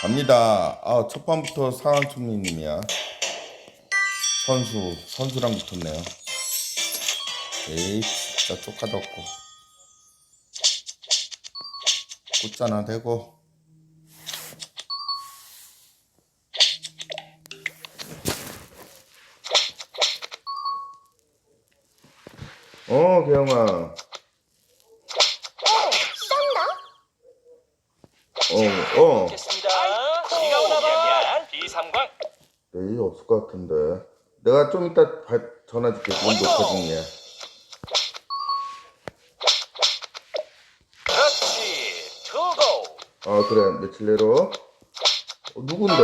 갑니다. 아, 첫 번부터 상한총리님이야. 선수, 선수랑 붙었네요. 에이, 진짜 쪽하도 없고. 꽃자나 대고. 어, 개영아. 어, 어. 비가 오나 봐. 비상광. 내일 없을 것 같은데. 내가 좀 이따 바- 전화 줄게. 지금 녹화 중이야. 그렇지. 투고. 아, 그래. 며칠 내로. 어, 누군데?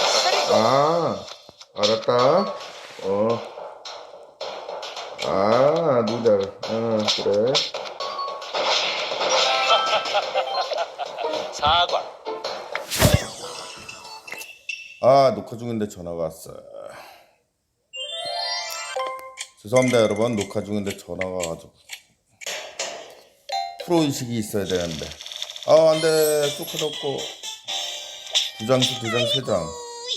쓰리고. 아, 알았다. 어. 아, 누구지 알아. 어, 그래. 사광. 아, 녹화 중인데 전화가 왔어. 죄송합니다, 여러분. 녹화 중인데 전화가 와가지고. 프로 의식이 있어야 되는데. 아, 안 돼. 쪼카도 없고. 두 장씩, 두 장, 세 장.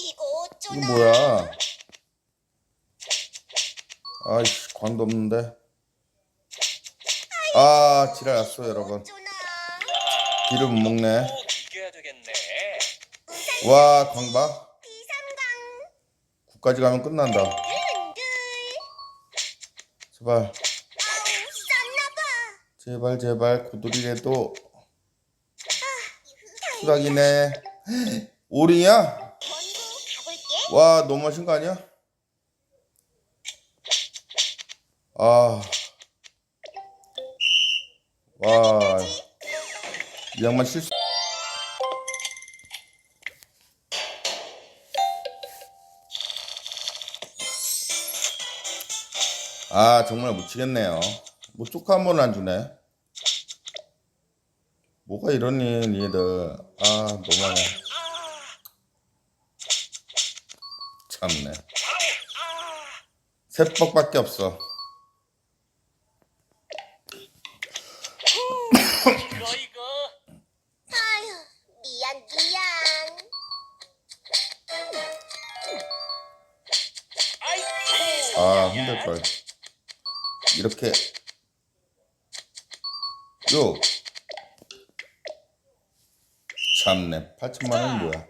이거 어쩌나 이거 뭐야? 아이씨, 광도 없는데. 아, 지랄 났어, 여러분. 길을 못 먹네. 이겨야 되겠네. 와. 비상강 9까지 가면 끝난다. 제발, 제발, 제발, 고돌이라도. 수락이네. 오리야? 와, 너무 하신 거 아니야? 아. 와. 이 양반 실수. 아, 정말 묻히겠네요. 뭐, 쪼카 한 번 안 주네. 뭐가 이러니, 얘들. 아, 너무하네. 참네. 세뻑밖에 없어. 걸. 이렇게. 요. 참네. 8천만 원 뭐야.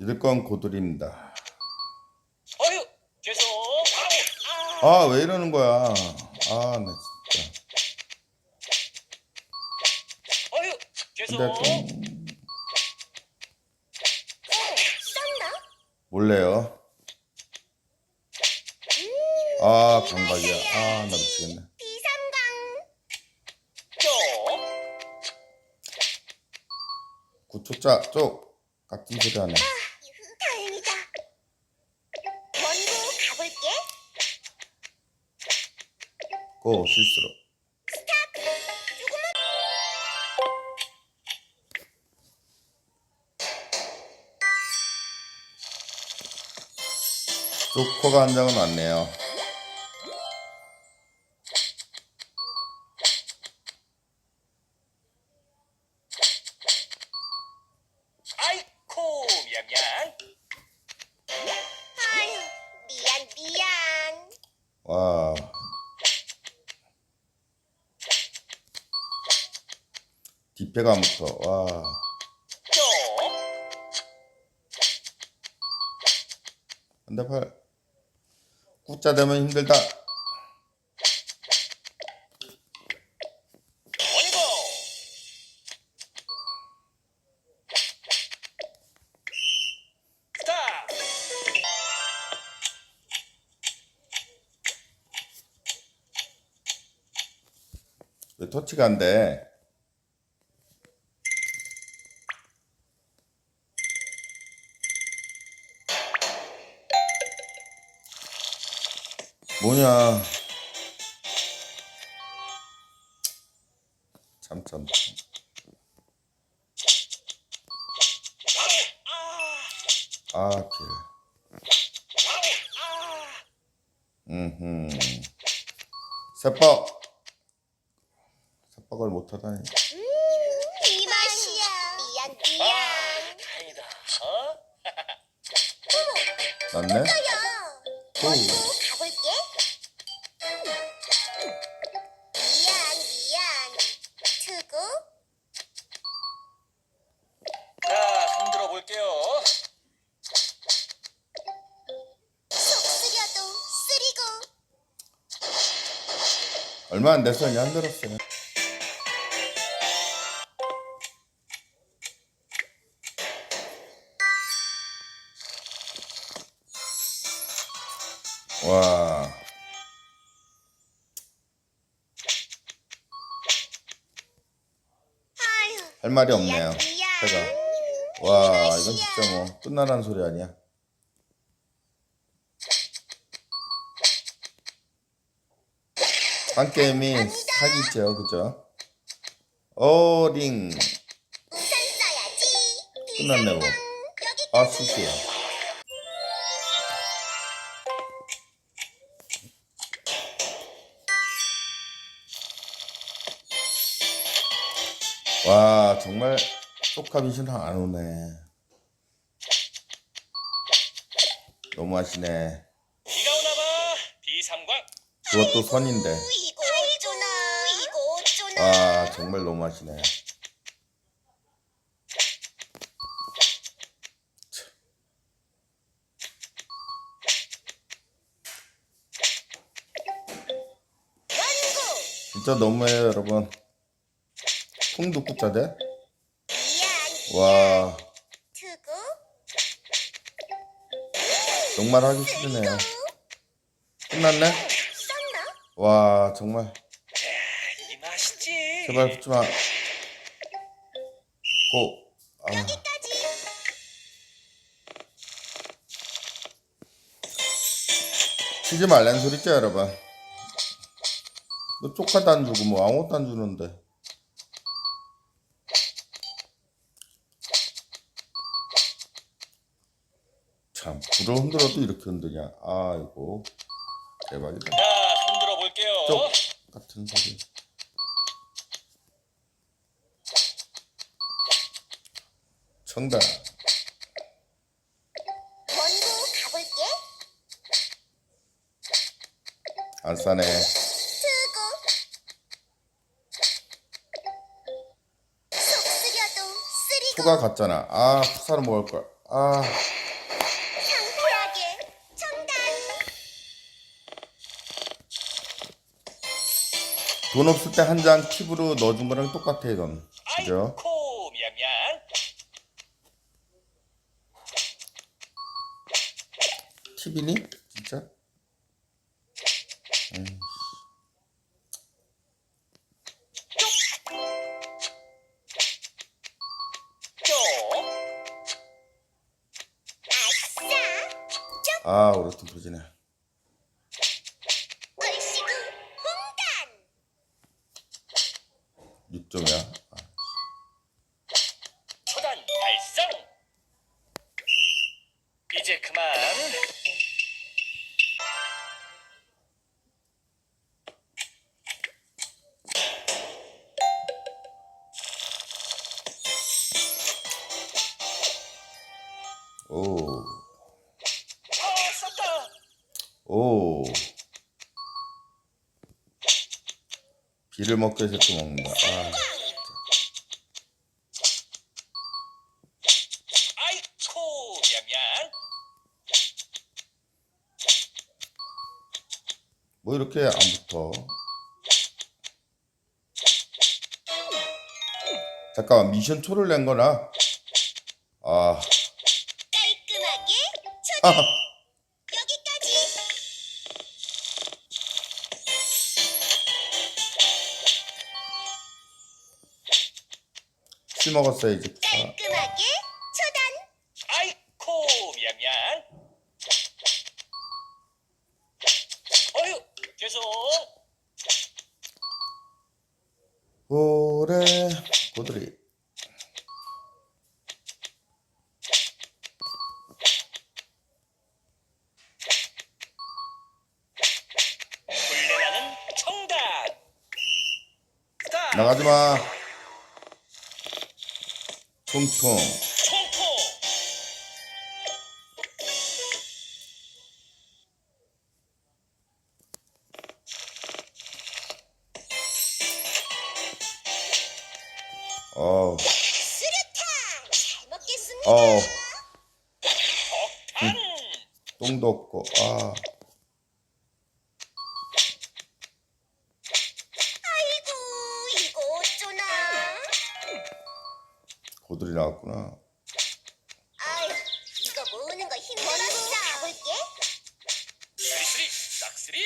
이럴 건 고들입니다. 어휴. 죄송. 아, 왜 이러는 거야. 아, 나 진짜. 어휴. 죄송. 근데 좀 쌌나 몰래요. 아, 강박이야. 아, 나 미치겠네. 구초짜 쪽 깍진 소리 하네. 고 실수로. 조커가 한 장은 왔네요. 아이코. 미안 미안. 아휴 미안 미안 와. 붙어. 와. 또. 안돼 팔. 꾸자 되면 힘들다. 터치가 안 돼? 잠잠. 아, 그. 음흠. 세박. 세박을 못하다니. 음, 이 맛이야. 미안, 미안. 다행이다. 어? 낫네? 안 돼서 그냥 흔들었어요. 와. 할 말이 없네요. 해가. 와, 이건 진짜 뭐 끝나라는 소리 아니야. 딴 게임이 사기죠, 그죠? 어링 우산 써야지. 끝났네 뭐. 여기 아, 수수야. 와, 정말 소카빗은 안 오네. 너무 하시네. 비가 오나봐. 비삼광. 그것도 선인데. 이거 어쩌나. 이거 어쩌나. 아, 정말 너무 하시네. 원고. 진짜 너무해요, 여러분. 풍두꾸짜대? 미안. 와. 정말 하기 싫으네요. 끝났네? 와, 정말. 제발 붙지 마. 고. 아, 여기까지. 치지 말란 소리죠, 여러분. 너 쪽파도 안 주고 뭐 아무것도 안 주는데. 참, 불을 흔들어도 이렇게 흔드냐. 아이고, 대박이다. 자, 흔들어 볼게요. 쪽 같은 소리. 정답. 원고 가볼게. 안 싸네. 투구. 속 쓰려도 쓰리고. 초가 같잖아. 아, 풋살은 먹을 걸. 아, 상쾌하게. 청단. 돈 없을 때 한 장 팁으로 넣어준 거랑 똑같아, 이건. 그죠? 10이니? 진짜? 에이. 아, 오랫동안 부르지네. 6점이야. 오, 아. 오. 비를 먹기 위해서 또 먹는다. 아. 뭐 이렇게 안 붙어. 잠깐만, 미션 초를 낸 거나? 아. 아. 여기까지. 실 먹었어야지. 아, 깔끔하게. 초단. 아이코, 미안, 미안. 어휴, 죄송. 고래, 고드리. 나가지 마. 통통. 어우, 수류탄 잘 먹겠습니다. 어우, 폭탄 똥도 없고, 아. 고들이 나왔구나. 아유 이거 모으는 거 힘들었어. 가볼게. 쓰리쓰리 싹쓰리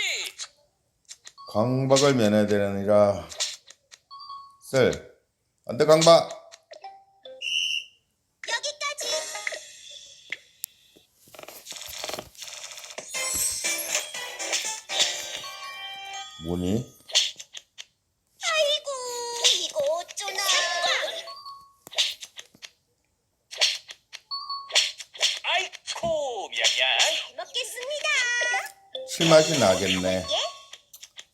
광박을 면해야 되느니라. 셀. 안 돼, 광박! 여기까지. 뭐니? 실맛이 나겠네.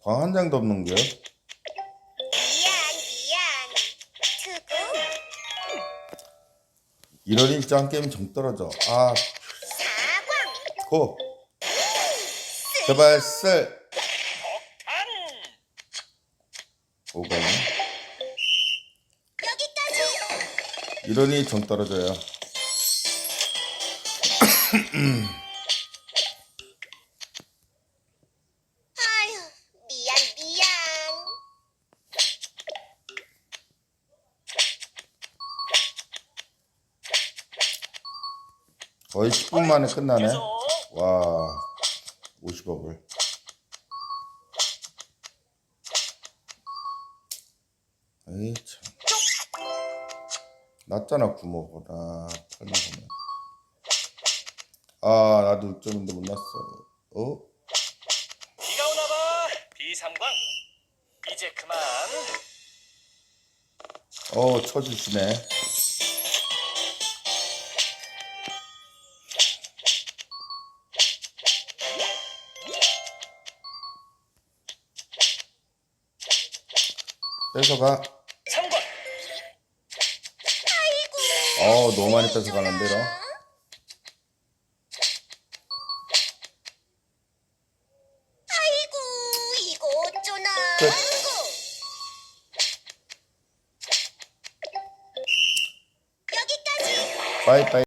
광한 장도 없는 겨? 진짜 한 게임 정 떨어져. 아, 사광. 고! 제발 셀! 오가네. 이러니 정 떨어져요. 아휴 미안 미안. 거의 10분 만에 끝나네. 와, 50억을. 에이, 참. 낮잖아, 구멍보다. 팔만하면. 아, 나도 6점인데 못 났어. 어? 비가 오나봐 비상광 이제 그만 어, 쳐주시네. 뺏어가. 상관 아이고. 어, 너무 많이 뺏어가는데, 너. 아이고 이거 어쩌나. 끝. 여기까지. 빠이빠이.